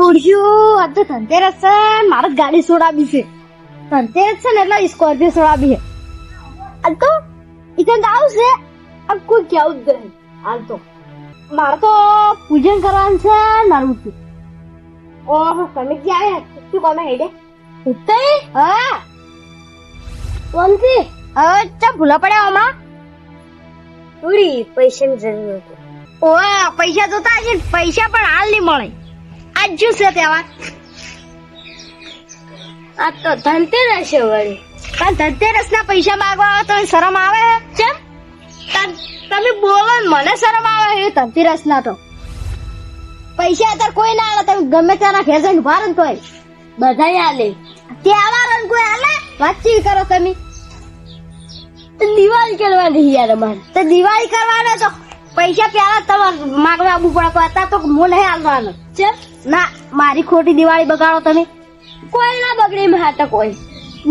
ઉડશું આ તો ધનતેરસ છે. મારે ગાડી સોડાવી છે. ધનતેરસ છે ને એટલે સ્કોર્પિયો સોડાવી છે. આ તો ઇકન આવશે આ કોઈ કેવું જ નહીં. હાલ તો. મારે તો પૂજન કરવાનું છે મારું ઓહ, તમે ક્યાં આવ્યા? તું કોમે હેડે? ઉતે હા. વંતી હવે ચા ભૂલા પડ્યા આમાં. પૂરી પૈસાની જરૂર હતી. ઓહ, પૈસા જોતા છે પૈસા પણ હાલ નહીં મળે. આજ જ છે આ તો ધનતેરસ છે વળી. પણ ધનતેરસ ના પૈસા માંગવા આવો તો શરમ આવે? કેમ? તમે બોલો મને શરમ આવે એ ધનતેરસ ના તો. પૈસા અત્યારે કોઈ ના આવે તમે ગમે ત્યાંના ઘેર જઈને ઊભા ને કોઈ બધા હાલે તહેવાર કોઈ હાલે વાતચીત કરો તમે. દિવાળી કરવાની યાર અમારે. તો દિવાળી કરવાના તો પૈસા પહેલા તમારે માંગવા આવવું પડે તો તો હું નહીં છે? ના મારી ખોટી દિવાળી બગાડો તમે. કોઈ ના બગડે માતા કોઈ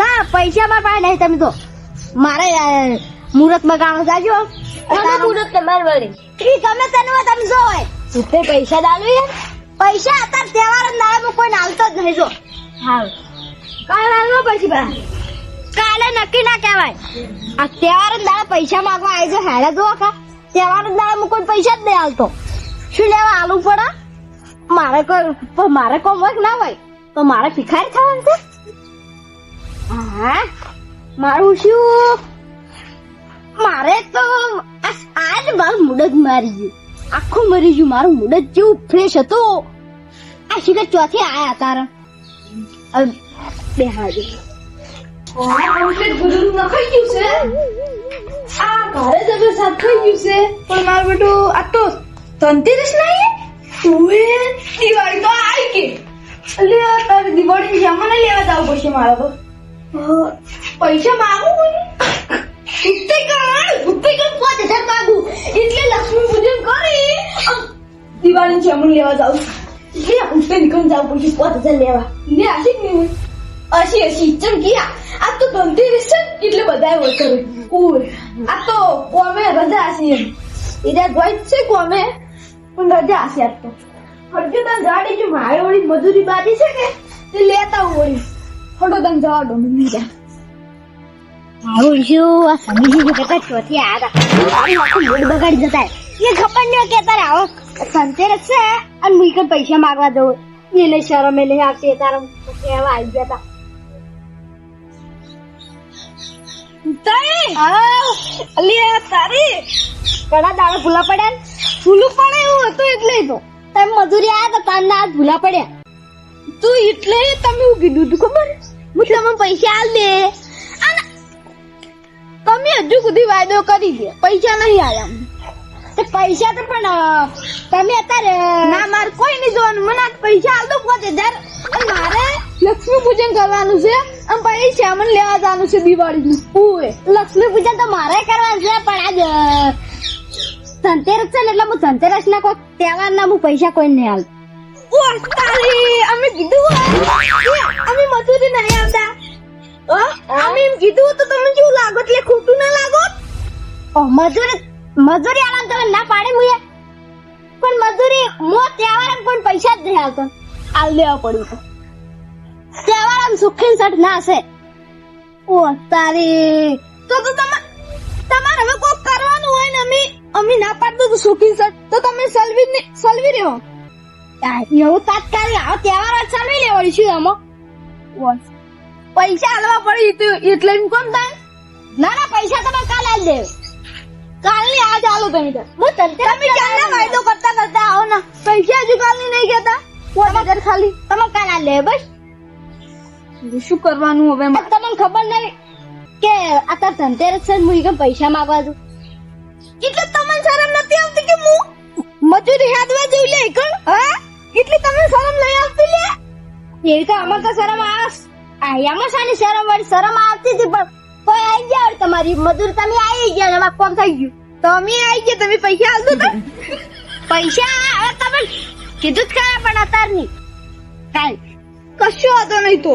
ના પૈસા મારા પાસે નહીં તમે તો મારે મુહૂર્ત બગાડો જાજો. મુરત તમારે વળી. તમે તને તમે જો હોય. રૂપે પૈસા ડાલુ યાર. પૈસા અત્યારે તહેવાર ના હું કોઈ નાલતો જ નહીં જો. હા. કાલે હાલવા પછી બા. કાલે નક્કી ના કહેવાય. આ તહેવાર દાડા પૈસા માંગવા આવી જો હેડે જો કા તહેવાર દાડા હું કોઈ પૈસા જ નહીં હાલતો શું લેવા આલુ પડા? મારે કોઈ મારે કોમ વર્ક ના હોય, તો મારે ભિખારી થવાનું છે? મારું શું? મારે તો આજ મારું મૂડ મારી ગયું. આખું મરી ગયું. મારું મૂડ જ જેવું ફ્રેશ હતું. આ શિખર ચોથી આયા તારા. બે હાજર આઉટલેટ ગુરુનું નખાઈ ગયું છે? આ ઘરે જબર સાથ થઈ ગયું છે. પણ મારું બેટું, આ તો ધનતેરસ નહીં ઓએ દિવાળી તો આવી કે એટલે તારે દિવાળી જમાને લેવા જાવ પછી મારા તો પૈસા માગું ઉત્તે કણ ઉત્તે કણ પાંચ હજાર માંગુ. એટલે લક્ષ્મી પૂજન કરી દિવાળી જમણ લેવા જાવ એટલે ઉત્તે નીકળી જાવ પડશે પાંચ હજાર લેવા. ને આશી નહીં? અસી અસી ચમકિયા આ તો ધનતેરસ છે એટલે બધાય વોટ કરે ઓય, આ તો કોમે રજા છે એરા ગોઈ છે કોમે. પણ રજા હશે આજ તો. ફરજો તને જાડી જો મારે વળી મજૂરી બાકી છે કે? તે લેતા વળી ફોટો તને જવા દો મને જા. આવું શું આ સમીજી જતા ચોથી આ આખું મૂડ બગાડી જતા એ ખબર નહીં કે તારે આવો સંતે રખશે અને મુઈ પૈસા માગવા જવું એને શરમ એ લઈ આવશે તારા કહેવા આવી ગયા તા તારી અલી તારી. કડા દાડા ભૂલા પડ્યા સુલુક પણ એવું હતું એટલે તો. તમે મજૂરી આયા તો તાર ના ભૂલા પડ્યા. તો એટલે તમે એવું કીધું તું ખબર? હું તમે પૈસા આલ દે. તમે હજુ સુધી વાયદો કરી દે. પૈસા નહીં આવ્યા તે પૈસા તો પણ તમે અત્યારે ના મારે કોઈ નહીં જોવાનું. મને પૈસા આલ દો પાંચ હજાર. મારે લક્ષ્મી પૂજન કરવાનું છે. અને પછી શ્યામન લેવા જવાનું છે દિવાળીનું. ઓએ લક્ષ્મી પૂજન તો મારે કરવાનું છે પણ આ ધનતેરસ છે એટલે હું ધનતેરસ ના કોઈ તહેવાર ના હું પૈસા કોઈ નહીં હાલ અમે કીધું અમે મજૂરી નહીં આવતા. અમે એમ કીધું તો તમને કેવું લાગો? એટલે ખોટું ના લાગો? મજૂરી મજૂરી આલા તમે ના પાડે મુએ. પણ મજૂરી મો તહેવાર પણ પૈસા જ નહીં આવતો હાલ દેવા પડ્યું તો તહેવાર આમ સુખી સટ ના છે ઓ તારી તો તો તમારે અમે ના પાડતો તો સુખી સર. તો તમે સલવી સલવી રહ્યો? એવું તાત્કાલિક આવો તહેવાર સલવી લેવાની છું એમાં પૈસા હાલવા પડે એટલે કોણ થાય? ના ના પૈસા તમે કાલ આજ દે કાલની આજ આલો તમે તો હું તને તમે ક્યારે વાયદો કરતા કરતા આવો ના? પૈસા હજુ કાલની નહીં કહેતા. કોણ ઘર ખાલી. તમે કાલ આજ લે બસ. શું કરવાનું હવે તમને ખબર નહીં કે આ તાર ધનતેરસ છે હું કેમ પૈસા માંગવા દઉં એટલે આવતી કે હું? મજૂરી હાદવા જેવું લે કણ હા? એટલી તમને શરમ લઈ આવતી લે? એ તો અમાર તો શરમ આસ આયામાં શાની શરમ વાળી શરમ આવતી હતી, પણ કોઈ આવી ગયા તમારી મજૂર, તમે આવી ગયા ને કોમ થઈ ગયું. તમે આવી ગયા, તમે પૈસા આવતો તો? પૈસા તમે કીધું જ ખરા પણ અતારની. કાલ કશું વાંધો નહીં તો.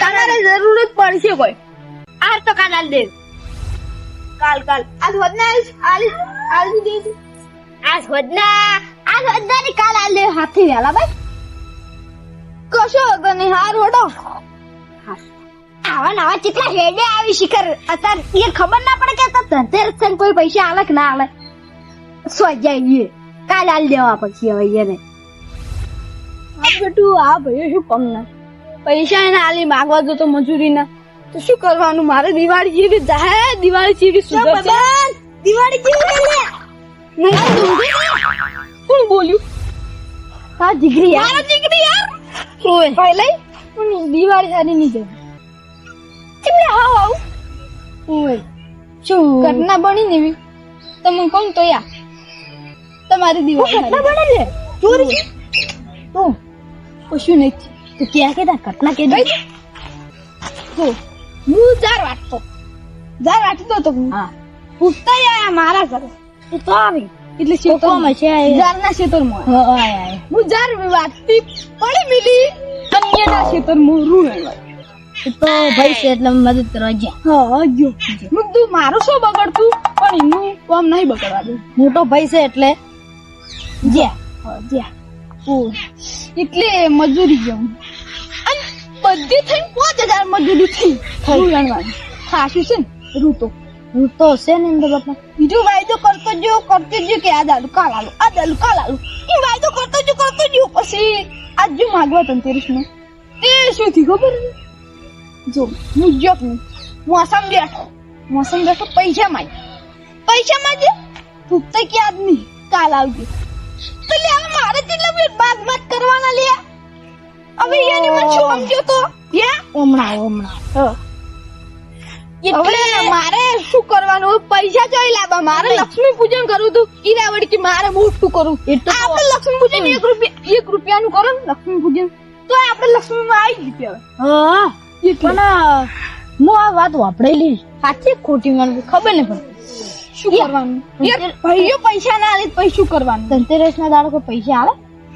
તમારે જરૂર જ પડશે કોઈ. આ તો કાલ આલ દે કાલ કાલ. આજ વધના આજ આજ આજ આ સોદના ની કાલ આલે હાથી વેલા ભાઈ કશો વગરની હાર વડો આવા નવા ચીકલા હેડે આવી શિખર. અતાર એ ખબર ના પડે કે તો ધનતેરસ છે કોઈ પૈસા આલે ના આલે. સો જાય એ કાલ આલ દેવા પછી હવે એને આ બેટું આ ભાઈ શું કામ ના? પૈસા એને આલી માગવા દો તો મજૂરી ના. તો શું કરવાનું? મારે દિવાળી જેવી જાહે દિવાળી જેવી સુધરશે દિવાળી જેવી કોણ બોલ્યું? હા દીકરી યાર. મારા દીકરી યાર? ઓય. પહેલે પણ દિવાળી સારી નહીં જઈ ચીમડે હાવ આવ. ઓય. શું? ઘટના બની ને એવી. તમે કોણ તો યા તમારી દિવાળી ઘટના. બને લે. ચોરી તું કશું નહીં. તું ક્યાં કે ઘટના કે ભાઈ તો હું જાર વાટતો જાર વાટતો તો હા. પૂછતા આયા મારા ઘરે. આવી. એટલે કોમ શેતર છે જારના શેતરમાં. હા આય આય. હું જાર વાટતી પડી મિલી. શેતર શેતરમાં રૂ એ તો ભાઈ છે એટલે મદદ કરવા ગયા. હા જો. હું તું મારું શું બગડતું? પણ એનું કામ નહીં બગડવા દે. મોટો ભાઈ છે એટલે જ્યાં હા, જ્યાં. ઓ, એટલે મજૂરી જવું. અને બધી થઈને પાંચ હજાર મજૂરી થઈ. ખાસું છે ને રૂ તો. હું તો છે ને અંદર બાપા. બીજો વાયદો કરતો જો કરતો જો કે આ દાલુ કાલ આલુ આ દાલુ કાલ આલુ. એ વાયદો કરતો જો કરતો જો પછી આજ જો માગવા તને નો તે શું થયું ખબર? જો હું જોક નહીં મોસમ બેઠો. મોસમ બેઠો પૈસા માં પૈસા માં જે ભૂખતા કે આજ નહીં કાલ આવજો. તો લે હવે મારે કેટલા મિનિટ બાદ બાદ કરવાના લે હવે એની મને શું સમજો તો? હે? હમણાં હમણાં. મારે શું કરવાનું? પૈસા જોઈ લાવવા? મારે લક્ષ્મી પૂજન કરવું હતું. ઈરાવડી કે મારે મોટું કરવું? કરું તો આપણે લક્ષ્મી પૂજન એક રૂપિયા એક રૂપિયાનું કરો ને લક્ષ્મી પૂજન. તો આપણે લક્ષ્મી માં આવી. હવે હા પણ હું આ વાત વાપરેલી સાચી ખોટી મને ખબર નહીં પણ. શું કરવાનું? ભાઈઓ પૈસા ના આલે પછી શું કરવાનું? ધનતેરસ ના દાડો કોઈ પૈસા આવે?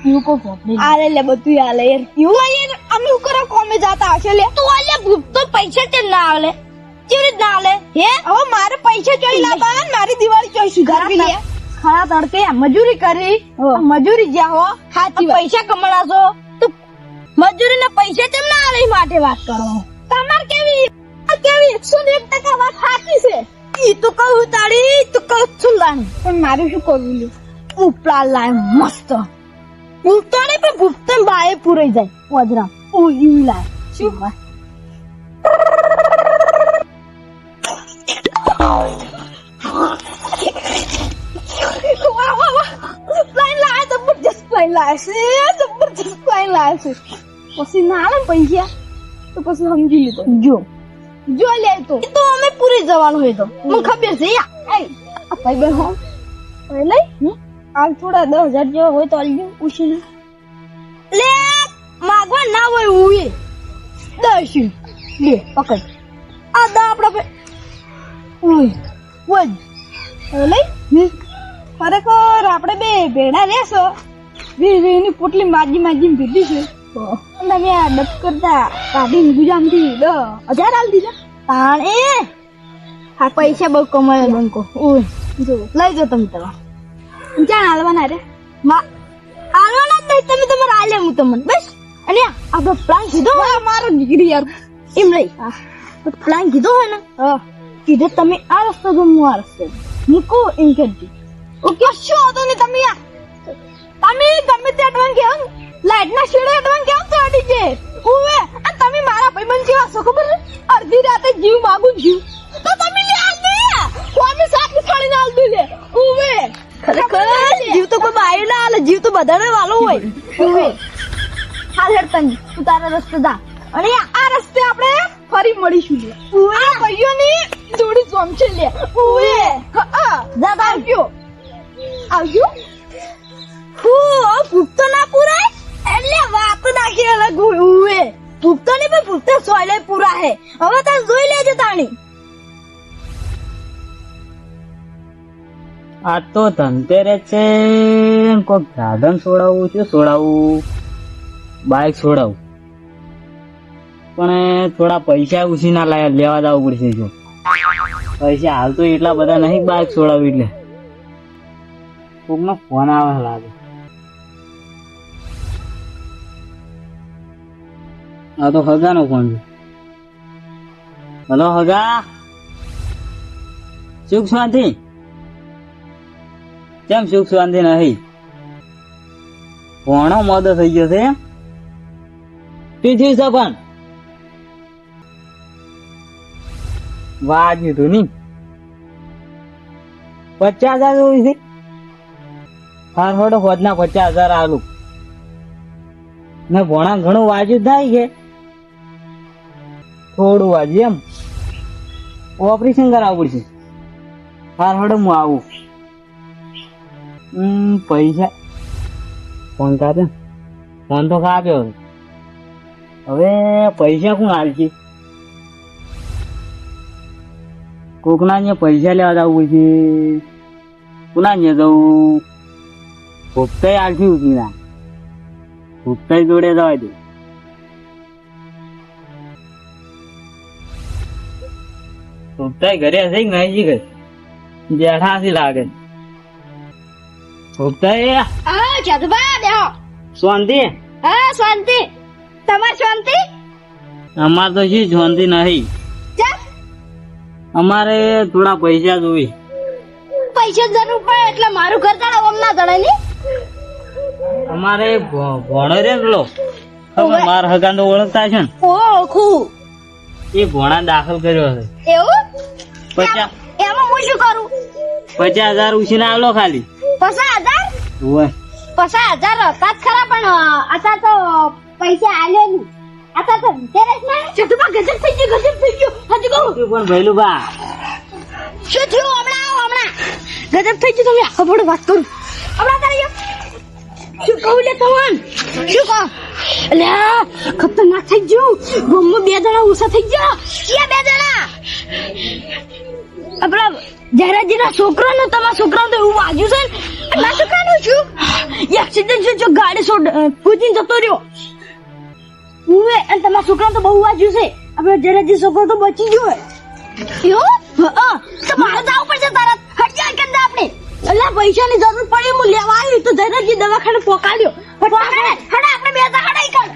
એવું આલે લે બધું આલે. યાર એવું યાર અમે કરો કોમે જાતા હશે લે. તું અલ્યા તો પૈસા કેમ ના આવે કેવી રીત ના હે? હવે મારે પૈસા જોઈ લાવવા ને મારી દિવાળી જોઈ સુધારવી લે. ખરા તડકે મજૂરી કરી. મજૂરી જ્યાં હો સાચી પૈસા કમાડાશો. તો મજૂરી ને પૈસા કેમ ના આવે એ માટે વાત કરો? તમાર કેવી કેવી એકસો ને એક ટકા વાત સાચી છે? ઈ તો કહું તારી તો કહું છું લાણી પણ મારું શું કરવું લે ઉપલા લાય મસ્ત. ભૂખતો નહીં પણ ભૂખતો બાએ પૂરાઈ જાય. વજરા ઓ યુ લાય. શું? છે જબરજસ્ત લાયા છે પછી ના આવે પૈસા તો પછી સમજી લીધો જો જો લે તો તો અમે પૂરી જવાનું હોય તો મને ખબર છે યા ભાઈ બહેન હો પહેલે હાલ થોડા દસ હજાર જેવા હોય તો આલજો ઉછીને લે માગવા ના હોય ઉએ દસ લે પકડ આ દા આપડા ઓય વજ પહેલે ખરેખર આપણે બે ભેડા રહેશો બેની પોટલી માજી માજી ભીધી છે. તમે આ ડબ કરતા કાઢીને ગુજામથી દ હજાર આલ દીધા. તાણ એ! હા પૈસા બહુ કમાયો બંકો. ઓય જો લઈ જો તમે તમારા. ક્યાં હાલવાના રે? મા આલવાના જ નહીં તમે તમારે આલે હું તમને. બસ. અને આપણો પ્લાન કીધો મારો નીકળી યાર. એમ નહીં પ્લાન કીધો હોય ને હા. કીધો તમે આ રસ્તો હું આ રસ્તો. મૂકો એમ કરજો ઓકે શું હતો ને તમે યાર તમે ગમે તે અડવાન કેમ લાઈટ ના શેડે અડવાન કેમ છે ઉવે અને તમે મારા ભાઈબંધ જેવા છો ખબર છે? અડધી રાતે જીવ માગું જીવ તો તમે લે આલ દે. કોમી સાથ ફળીને આલ દે લે. ઉવે. ખરેખર? જીવ તો કોઈ બાયું ના આલે. જીવ તો બધાને વાલો હોય. ઉવે. હાલ હેડ તને તું તારા રસ્તે જા. અને આ રસ્તે આપણે ફરી મળીશું લે. ઉવે. આ ભાઈઓની જોડી જોમશે લે. ઉવે. હા જા. આવજો. આવજો. ભૂખ તો પણ ભૂખ સોયલે પૂરા હે. હવે તાર જોઈ લેજો તાણી. આ તો ધનતેરે છે. કોક સાધન છોડાવવું છે, છોડાવું. બાઇક છોડાવું. પણ થોડા પૈસા ઉછીના લેવા જવું પડશે જો. પૈસા હાલ તો એટલા બધા નહીં બાઇક છોડાવું એટલે. કોકનો ફોન આવે લાગે. આ તો હગાનો ફોન છે. હલો, હગા. સુખ શાંતિ? કેમ સુખ શાંતિ નહીં? ઘણો મોદો થઈ ગયો છે શું થયું છે પણ. વાગ્યું તું નહીં. પચાસ હજાર જોયું છે. ફાર થોડો હોદના પચાસ હજાર આલું. ને ભણા ઘણું વાજ્યું થાય કે થોડું વાજ્યું એમ. ઓપરેશન કરાવવું પડશે. હાર હડે હું આવું. પૈસા. ફોન કાપ્યો ફોન તો કાપ્યો હવે પૈસા કોણ હાલશે કોકના ને પૈસા લેવા જવું છે કોના ને જવું? ભૂપતાઈ આલથી ઉતરી ના ભૂપતાઈ જોડે જવા દે. ભૂપતાઈ ઘરે હશે નહીં ઘરે? બેઠા હશે લાગે. ભૂપતાઈ હા જગભા બેહો. શાંતિ? હા શાંતિ. તમાર શાંતિ? અમાર તો શું શાંતિ નહીં. અમારે થોડા પૈસા જોઈ પૈસા જરૂર પડે એટલે મારું ઘર ચાલે ઓમ ના ચડે ની અમારે ભણો રે પેલો. માર હગાન ઓળખતા છે ને? ઓળખું. એ ભોણા દાખલ કર્યો છે. એવું? પચાસ. એમાં હું શું કરું? પચાસ હજાર ઉછીને આવલો ખાલી. પચાસ હજાર? હોય. પચાસ હજાર હતા ખરા પણ અત્યારે તો પૈસા આલ્યો નહીં. અત્યારે તો ધનતેરસ ના ચતુબા ગજબ થઈ ગયો ગજબ થઈ ગયો. હજી કહું. પણ ભૈલું બા શું થયું? હમણાં આવો હમણાં. ગજબ થઈ ગયું તમે આખો થોડું વાત કરું. હમણાં કરી શું કહું લે તમન શું કહો એટલે ખતરનાક થઈ ગયું ગમમાં બે જણા ઓછા થઈ ગયા ક્યાં બે જણા આપણા જયરાજીના છોકરો ને તમારા છોકરા તો એવું વાગ્યું છે ને ના તો કાનું છું એક્સિડન્ટ છે જો ગાડી છોડ કૂદીને જતો રહ્યો હું અને તમારા છોકરા તો બહુ વાગ્યું છે. આપણે જયરાજી છોકરો તો બચી ગયો હોય એવું હા તો મારે જવું પડશે તરત હટ જાય આપણે. એટલે પૈસાની જરૂર પડી હું લેવા આવી તો જયરાજી દવાખાને પોકાડ્યો. હડા આપણે બે તા હડાઈ કર.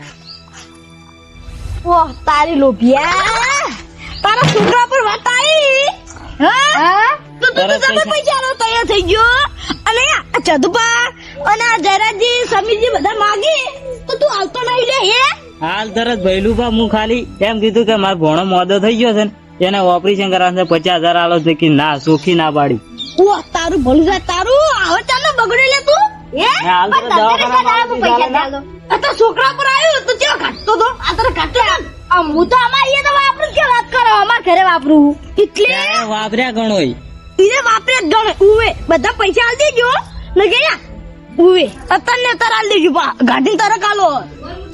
ઓહ તારી લોભિયા. તારા છોકરા પર વાત આવી. હા? તો તું તો પૈસા- પૈસા નો તૈયાર થઈ ગયો. અને આ ચદુબા અને આ જયરાજી સમીરજી બધા માગી. તો તું આવતો નહીં લે હે? હાલ તરત ભૈલું બા હું ખાલી એમ કીધું કે મારો ભણો મોદો થઈ ગયો છે ને એને ઓપરેશન કરવાનું છે પચાસ હજાર આલો છે કે ના સુખી ના પાડી. તારું ભલું થાય તારું આવે ચાલો બગડી લે તું. હે? પણ પૈસા ચાલો. આ છોકરા પર આવ્યો તો ઘાટતો તો? આ તારે ઘાટે આ હું તો અમાર અહીંયા તો વાપરું કે વાત કરો? અમાર ઘરે વાપરું એટલે? વાપર્યા ઈને ઉવે બધા પૈસા આલ દેજો. ને ગયા ઉવે અત્યારે તાર આલ દેજો. બા ગાડી તારે કાલો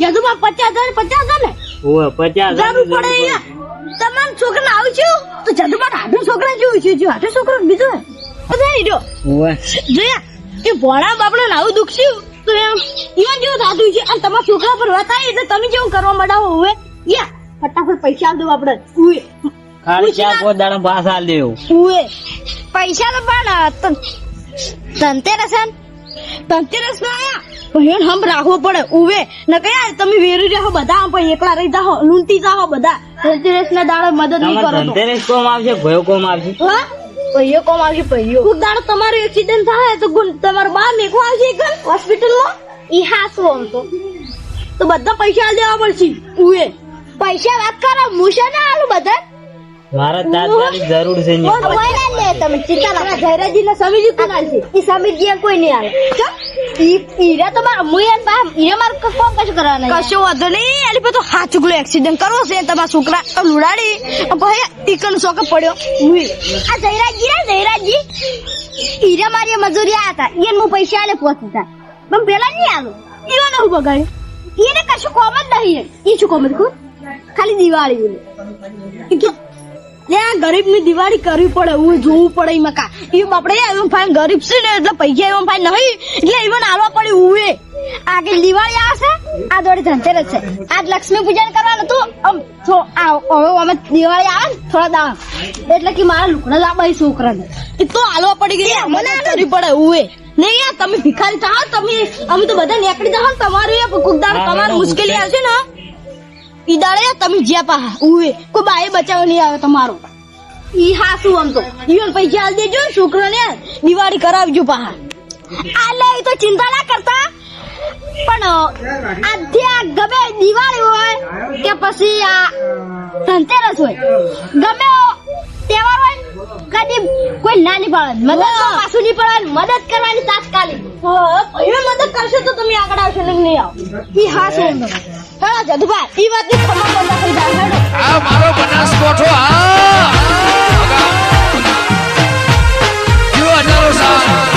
યાદુ બા પચાસ હજાર પચાસ હજાર ને? ઓય પચાસ હજાર જરૂર પડે અહીંયા. તમારા છોકરા આવું છું? તો જાદુ બા છોકરા જેવું છે જો છોકરો બીજો થઈ રહ્યો જોયા? બાપડે તો એમ ઈવન જેવું થતું છે. અને તમારા છોકરા પર વાત આવી એટલે તમે જેવું કરવા માંડાવો હવે યા ફટાફટ પૈસા આલ દો આપણે ઉવે ખાલી ચાર પાંચ દાડા પાસ હાલ દેવું? ઉવે પૈસા તો પણ ધનતેરસ ધનતેરસ ના આયા. ભાઈઓ હમ રાખવો પડે ઉવે ન કયા તમે વેરી રહો બધા આમ પણ એકલા રહી જાઓ લૂંટી જાઓ બધા. ધનતેરસ ના દાડે મદદ નહીં કરો ધનતેરસ કોમ આવશે ભયો કોમ આવશે? હા? ભાઈઓ કોમ આવશે ભાઈઓ કોક દાડો તમારો એક્સિડન્ટ થાય તો તમારો બા મેકો આવશે એક હોસ્પિટલમાં ઈ હાસ આમ તો. તો બધા પૈસા દેવા પડશે ઉએ. પૈસા વાત કરો મુશે ના આલું બધા? મારે તાત્કાલિક જરૂર છે ને. લે તમે ચિંતા ના જયરાજી ને સમીજી કોણ છે. ઈ સમીજી એમ કોઈ નહીં આવે. ચમ ઈ ઈરા તો માર મુય એન બા ઈરા માર ક- કોણ કશું કરવાના કશો વાંધો નહીં. આલી તો હાથ ચુકલો એક્સિડન્ટ કરવો છે. તમારા છોકરા લુડાડી. ભાઈ ઈકન શોકે પડ્યો. મુય આ જયરાજી રે જયરાજી. ઈરા મારી મજૂરી આ હતા. એને હું પૈસા આલે પહોંચતા પણ પેલા નહીં આલો. ઈરો ને એને કશું કોમ જ નહીં. ઈ શું કોમ ખાલી દિવાળી. કે લે આ ગરીબની દિવાળી કરવી પડે હું જોવું પડે એ મકા એ બાપડે એમ ફાઈન ગરીબ છે ને એટલે પૈસા એમ ફાઈન નહીં. એટલે even આલવા પડે ઉવે કે દિવાળી આવશે આ દોડી ધનતેરસ છે. આજ લક્ષ્મી પૂજન કરવાનું તો આમ તો આ હવે અમે દિવાળી આવે ને થોડા દાવ એટલે કે મારા લુકડા લાવવા છોકરાને. એ તો આલવા પડી ગઈ. મને કરવી પડે ઉવે નહીં યાર તમે ભિખારી થાઓ તમે અમે તો બધા નીકળી જાઓ તમારું એ તમારું મુશ્કેલી આવશે ને ઈ દાડે તમે જ્યાં પા ઉવે કોઈ બાએ બચાવ નહીં આવે તમારો. ઈ હા શું આમ તો? ઈવન પૈસા આલ દેજો છોકરાને દિવાળી કરાવજો પા. આ લે તો ચિંતા ના કરતા. પણ આજે આ ગમે દિવાળી હોય કે પછી આ ધનતેરસ હોય ગમે તહેવાર હોય કદી કોઈ ના નહીં પાડે મદદ તો પાછું નહીં પડે મદદ કરવાની તાત્કાલિક. હવે મદદ કરશે તો તમે આગળ આવશો નહીં આવો. ઈ હા છે હેડો જદુભા ઈ વાતની ખબર બંધ થઈ જાય, હેડો. આ મારો બનાસ કોઠો આ જો અઢારો સાલ.